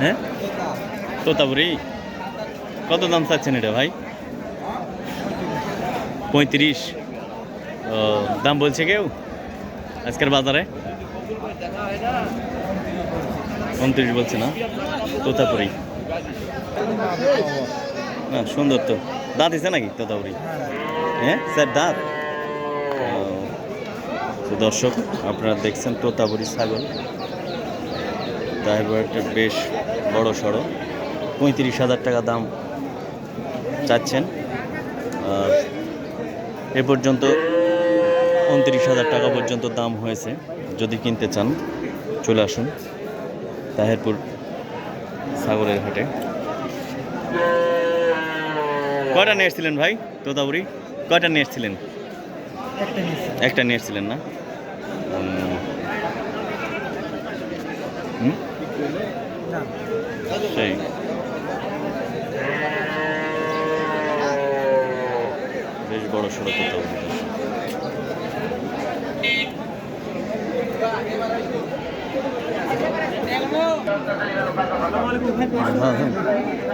হ্যাঁ? তোতাপুরি? কত দাম চাচ্ছেন এটা ভাই? পঁয়ত্রিশ। ও, দাম বলছে কেউ? আজকের বাজারে? উনত্রিশ বলছে না? তোতাপুরি। না, সুন্দর তো। দাঁত আছে নাকি তোতাপুরি? হ্যাঁ স্যার, দাঁত? দর্শক, আপনারা দেখছেন তোতাপুরি ছাগল। একটা বেশ বড় সড়ো পঁয়ত্রিশ হাজার টাকা দাম চাচ্ছেন। আর এ পর্যন্ত উনত্রিশ হাজার টাকা পর্যন্ত দাম হয়েছে। যদি কিনতে চান চলে আসুন তাহেরপুর সাগরের হাটে। কয়টা নিয়ে এসেছিলেন ভাই? তোতাপুরি? কয়টা নিয়ে এসেছিলেন? একটা নিয়ে এসেছিলেন না উম, হুম? না সেই। বেশ বড় সড়ো কোথাও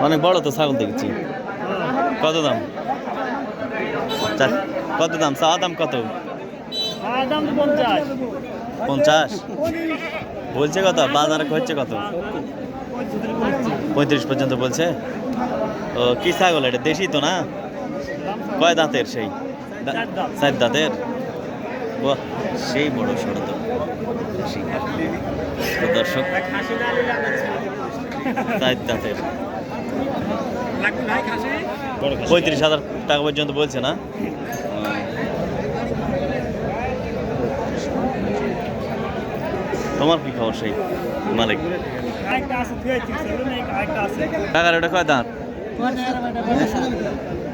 অনেক বড় তো ছাগল দেখছি। কত দাম? কত দাম? চাওয়া দাম কত? পঞ্চাশ। পঞ্চাশ? বলছে কত? বাজারে হচ্ছে কত? পঁয়ত্রিশ পর্যন্ত বলছে? ও কি ছাগল এটা? দেশি তো না? কয় দাঁতের সেই? চার দাঁত। চার দাঁতের? বাহ সেই বড় সড়ো তো। দর্শক চার দাঁতের। পঁয়ত্রিশ হাজার টাকা পর্যন্ত বলছে না? তোমার কি খবর সেই মালিক? ওটা কয় দাঁত?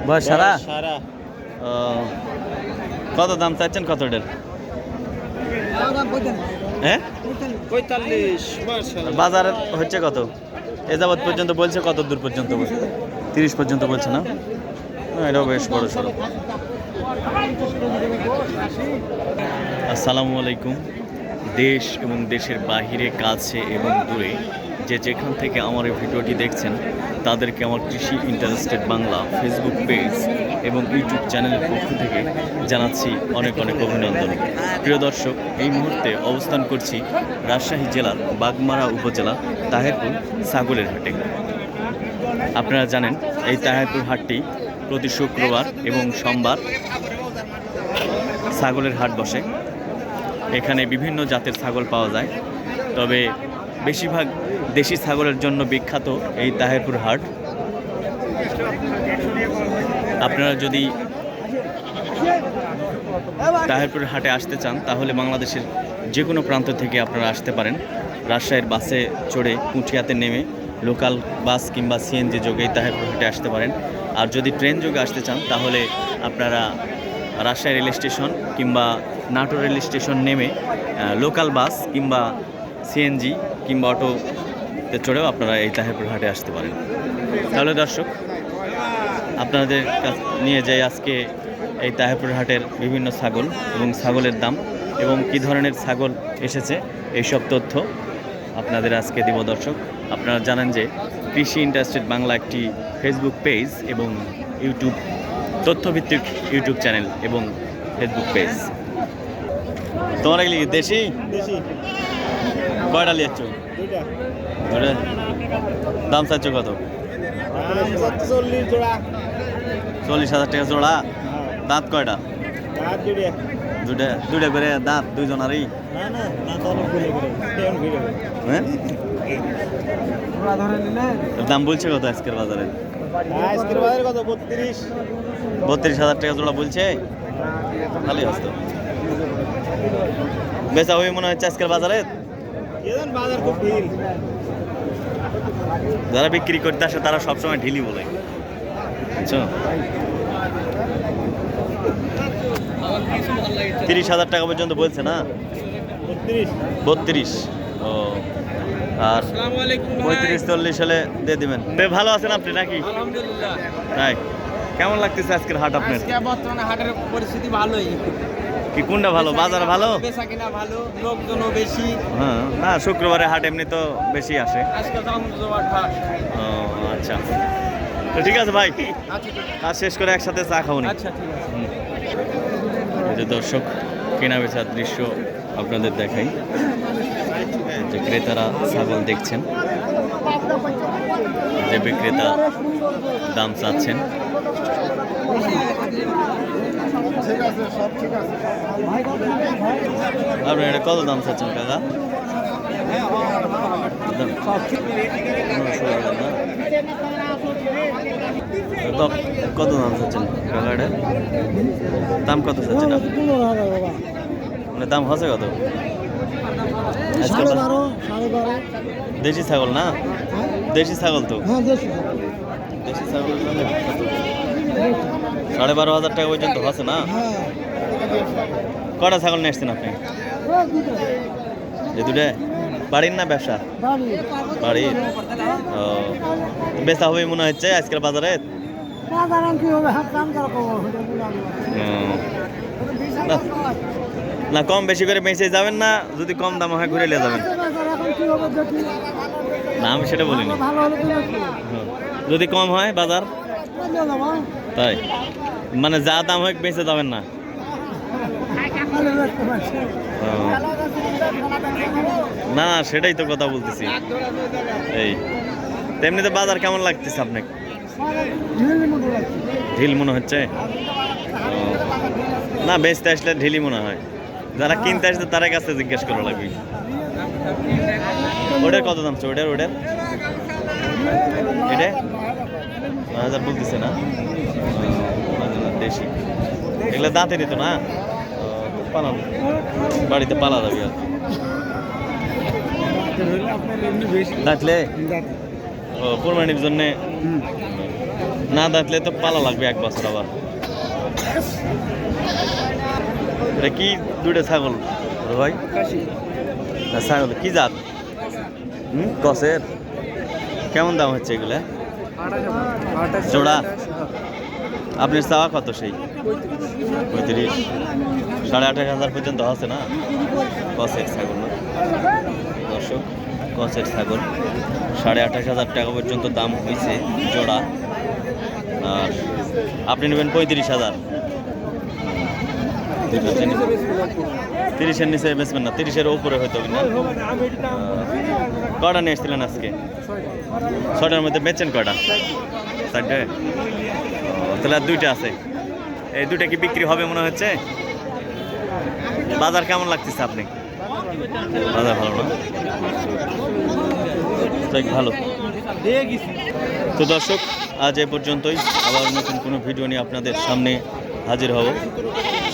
বয়স সারা সারা ও, কত দাম চাচ্ছেন কত এটার হ্যাঁ? পঁয়তাল্লিশ আর হচ্ছে কত? এ যাবৎ পর্যন্ত বলছে কত দূর পর্যন্ত বলছে? তিরিশ পর্যন্ত বলছে না? এটাও বেশ বড় সড়ো আসসালামু আলাইকুম। দেশ এবং দেশের বাহিরে, কাছে এবং দূরে যে যেখান থেকে আমার এই ভিডিওটি দেখছেন, তাদেরকে আমার কৃষি ইন্টারেস্টেড বাংলা ফেসবুক পেজ এবং ইউটিউব চ্যানেলের পক্ষ থেকে জানাচ্ছি অনেক অনেক অভিনন্দন। প্রিয় দর্শক, এই মুহূর্তে অবস্থান করছি রাজশাহী জেলার বাগমারা উপজেলা তাহেরপুর ছাগলের হাটে। আপনারা জানেন, এই তাহেরপুর হাটটি প্রতি শুক্রবার এবং সোমবার ছাগলের হাট বসে। এখানে বিভিন্ন জাতের ছাগল পাওয়া যায়। তবে বেশিরভাগ দেশি ছাগলের জন্য বিখ্যাত এই তাহেরপুর হাট। আপনারা যদি তাহেরপুর হাটে আসতে চান, তাহলে বাংলাদেশের যে কোনো প্রান্ত থেকে আপনারা আসতে পারেন। রাজশাহীর বাসে চড়ে পুঠিয়াতে নেমে লোকাল বাস কিংবা সিএনজি যোগে এই তাহেরপুর হাটে আসতে পারেন। আর যদি ট্রেন যোগে আসতে চান, তাহলে আপনারা রাজশাহী রেল স্টেশন কিংবা নাটোর রেল স্টেশন নেমে লোকাল বাস কিংবা সিএনজি কিংবা অটোতে চড়েও আপনারা এই তাহেরপুর হাটে আসতে পারেন। তাহলে দর্শক, আপনাদের নিয়ে যাই আজকে এই তাহেরপুর হাটের বিভিন্ন ছাগল এবং ছাগলের দাম এবং কি ধরনের ছাগল এসেছে, এইসব তথ্য আপনাদের আজকে দিব দর্শক। আপনারা জানেন যে কৃষি ইন্টারেস্টেড বাংলা একটি ফেসবুক পেজ এবং ইউটিউব তথ্যভিত্তিক ইউটিউব চ্যানেল এবং ফেসবুক পেজ তোমার এগুলি দেশি? কয়টা লিয়াচ্ছ ওটা দাম চাচ্ছ কত? চল্লিশ হাজার টাকা জোড়া? দাঁত কয়টা? দুটা দুটা করে দাঁত দুইজনারই হ্যাঁ? দাম বলছে কত আজকের বাজারে? আজকের বাজারে কত? বত্রিশ। বত্রিশ হাজার টাকা জোড়া বলছে? ভালোই আসতো বেচা হয়ে মনে হচ্ছে আজকের বাজারে? যারা বিক্রি করতে আসে তারা সবসময় ঢিলি বলে। বুঝছ? তিরিশ হাজার টাকা পর্যন্ত বলছে না? বত্রিশ। ও। আর পঁয়ত্রিশ চল্লিশ হলে দিয়ে দিবেন। বে, ভালো আছেন আপনি নাকি? তাই। কেমন লাগতেছে আজকের হাট আপনার? বর্তমানে হাটের পরিস্থিতি ভালোই। কি কোনটা ভালো? বাজার ভালো? বেচা কিনা ভালো লোকজনও বেশি। হ্যাঁ না শুক্রবারে হাট এমনি তো বেশি আসে আজকে ও আচ্ছা। তো ঠিক আছে ভাই আচ্ছা কাজ শেষ করে একসাথে চা খাওনি আচ্ছা ঠিক আছে। যে দর্শক কেনা বেচার দৃশ্য আপনাদের দেখাই। যে ক্রেতারা ছাগল দেখছেন। যে বিক্রেতা দাম চাচ্ছেন। আপনি এটা কত দাম চাচ্ছেন কাকা? কত- দাম চাচ্ছেন কাকা এটা? দাম কত চাচ্ছেন মানে দাম হচ্ছে কত? দেশি ছাগল না? দেশি ছাগল তো? হ্যাঁ দেশি ছাগল? সাড়ে বারো হাজার টাকা পর্যন্ত হচ্ছে না? কটা ছাগল নিয়ে আসছেন আপনি? যে দুটো? বাড়ির না ব্যবসা? বাড়ি। বাড়ির ও বেচা হবে মনে হচ্ছে আজকাল বাজারে? না কম বেশি করে বেঁচে যাবেন না যদি কম দাম হয় ঘুরে নিয়ে যাবেন। না আমি সেটা বলিনি। যদি কম হয় বাজার? তাই? মানে যা দাম হয় বেঁচে যাবেন না। না না, সেটাই তো কথা বলতেছি। এই, তেমনিতে বাজার কেমন লাগতেছে আপনাকে ঢিল। ঢিল মনে হচ্ছে? না, বেচতে আসলে ঢিলই মনে হয়। যারা কিনতে আসছে তার কাছে জিজ্ঞেস করা লাগবে। ওটার কত দাম ওটার ওটার? এটা? হাজার বলতেছে না। দেশি। এগুলো দাঁতে দিত না? পালানো বাড়িতে পালা যাবে আর দাঁতলে? ও, কোরবানির জন্যে? না দাঁতলে তো পালা লাগবে এক বছর আবার। এটা কি দুটো ছাগল? ভাই? ছাগল। কি জাত? হুম? কসের কেমন দাম হচ্ছে এগুলা? জোড়া। আপনার চাওয়া কত সেই? পঁয়ত্রিশ। সাড়ে আঠাশ হাজার পর্যন্ত আছে না? কসের ছাগল না? দর্শক কসের ছাগল। সাড়ে আঠাশ হাজার টাকা পর্যন্ত দাম হয়েছে জোড়া। আর আপনি নেবেন পঁয়ত্রিশ হাজার। তিরিশের নিচে বেচবেন না। তিরিশের উপরে হয়তো না কটা নিয়ে এসেছিলেন আজকে? ছটার মধ্যে বেচেন কটা চারটে। তাহলে আর দুইটা আছে। এই দুইটা কি বিক্রি হবে মনে হচ্ছে? বাজার কেমন লাগতেছে আপনি? বাজার ভালো না? ভালো। তো দর্শক, আজ এ পর্যন্তই। আবার নতুন কোনো ভিডিও নিয়ে আপনাদের সামনে হাজির হব।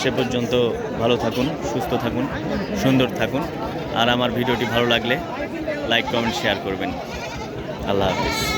সে পর্যন্ত ভালো থাকুন, সুস্থ থাকুন, সুন্দর থাকুন। আর আমার ভিডিওটি ভালো লাগলে লাইক, কমেন্ট, শেয়ার করবেন। আল্লাহ হাফিজ।